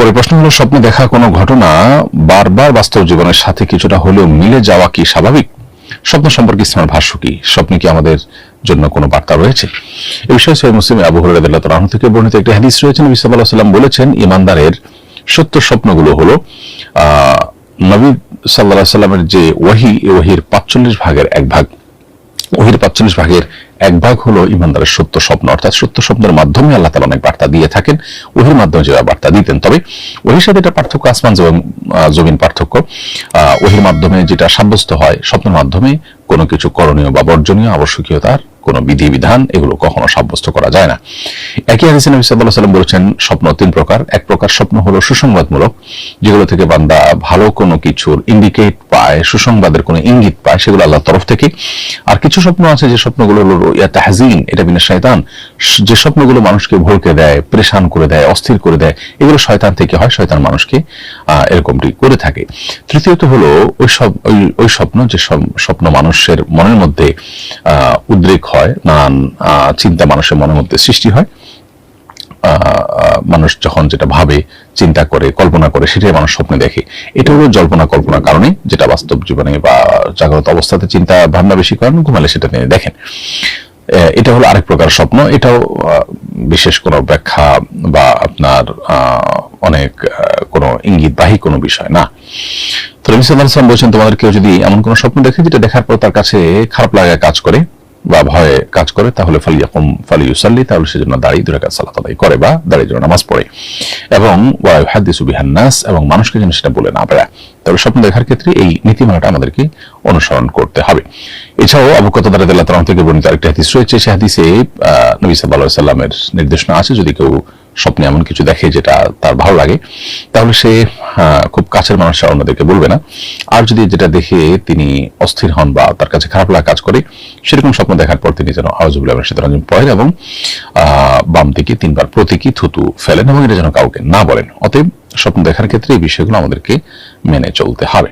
এরপরে প্রশ্ন হলো, স্বপ্নে দেখা কোনো ঘটনা বারবার বাস্তব জীবনের সাথে কিছুটা হলেও মিলে যাওয়া কি স্বাভাবিক? স্বপ্ন সম্পর্কে ইসলামের ভাষ্য কি? স্বপ্নে কি আমাদের জন্য কোনো বার্তা রয়েছে? এই বিষয়ে সৈয়দ মুসলিম আবু হরাইদুল্লাহ তালাহ থেকে বর্ণিত একটি হাদিস রয়েছেন নবী সাল্লাহ সাল্লাম বলেছেন, ইমানদারের সত্য স্বপ্নগুলো হলো নবী সাল্লাহ সাল্লামের যে ওয়াহি ওয়াহির পাঁচচল্লিশ ভাগের এক ভাগ। ওহির পাঁচচল্লিশ ভাগের এক ভাগ হলো ইমানদারের সত্য স্বপ্ন। অর্থাৎ সত্য স্বপ্নের মাধ্যমে আল্লাহ তালা অনেক বার্তা দিয়ে থাকেন ওহির মাধ্যমে যারা বার্তা দিতেন। তবে ওহির সাথে এটা পার্থক্য আসমান জমিন পার্থক্য। ওহির মাধ্যমে যেটা সাব্যস্ত হয় স্বপ্নের মাধ্যমে কোনো কিছু করণীয় বা বর্জনীয়, আবশ্যকীয়তার কোনো বিধিবিধান এগুলো কখনো সাব্যস্ত করা যায় না। একই হাদিসে নবী আলাইহি সাল্লাম বলেছেন, স্বপ্ন তিন প্রকার। এক প্রকার স্বপ্ন হলো সুসংবাদমূলক, যেগুলো থেকে বান্দা ভালো কোনো কিছুর ইন্ডিকেট পায়, সুসংবাদের কোনো ইঙ্গিত পায়, সেগুলো আল্লাহর তরফ থেকে। আর কিছু স্বপ্ন আছে যে স্বপ্নগুলো হলো ইয়া তাহজিন, এটা বিনা শয়তান। যে স্বপ্নগুলো মানুষকে ভরকে দেয়, পরেশান করে দেয়, অস্থির করে দেয়, এগুলো শয়তান থেকে হয়, শয়তান মানুষকে এরকমটি করে থাকে। তৃতীয়ত হলো ওই সব, ওই- ওই স্বপ্ন যে স্বপ্ন স্বপ্ন মানুষের মনের মধ্যে উদ্রেক হয়, নানান চিন্তা মানুষের মনের মধ্যে সৃষ্টি হয়। মানুষ যখন যেটা ভাবে, চিন্তা করে, কল্পনা করে, সেটাই মানুষ স্বপ্নে দেখে। এটা হলো জল্পনা কল্পনার কারণে যেটা বাস্তব জীবনে বা জাগ্রত অবস্থাতে চিন্তা ভাবনা বেশি করেন, ঘুমালে সেটা তিনি দেখেন। এটা হলো আরেক প্রকার স্বপ্ন। এটাও বিশেষ কোনো ব্যাখ্যা বা আপনার অনেক কোনো ইঙ্গিতবাহী কোনো বিষয় না। নবী বলছেন, তোমাদের কেউ যদি এমন কোনো স্বপ্ন দেখে যেটা দেখার পর তার কাছে খারাপ লাগা কাজ করে বা ভয়ে কাজ করে, তাহলে ফালিয়াকুম ফালিউসাল্লি, তাহলে সেজন্য দাঁড়িয়ে সালাত আদায় করে বা দাঁড়িয়ে নামাজ পড়ে। এবং ওয়া ইউহাদ্দিসু বিহান নাস, এবং মানুষকে যেন সেটা বলে না তবে স্বপ্ন দেখার ক্ষেত্রে এই নীতিমালাটা আমাদেরকে অনুসরণ করতে হবে। এছাড়াও আবু কতাদা রাদিয়াল্লাহু থেকে বর্ণিত আরেকটি হাদিস রয়েছে সেই হাদিসে নবী আলাইহি সাল্লামের নির্দেশনা আছে, যদি কেউ স্বপ্নে এমন কিছু দেখে যেটা তার ভালো লাগে, তাহলে সে খুব কাছের মানুষরা অন্যদেরকে বলবে না। আর যদি যেটা দেখে তিনি অস্থির হন বা তার কাছে খারাপ লাগা কাজ করে, সেরকম স্বপ্ন দেখার পর তিনি যেন আওয়াজুবুল্লাহ সেতরঞ্জন পড়েন এবং বাম দিকে তিনবার প্রতীকী থুতু ফেলেন এবং এটা যেন কাউকে না বলেন। অতএব স্বপ্ন দেখার ক্ষেত্রে এই বিষয়গুলো আমাদেরকে মেনে চলতে হবে।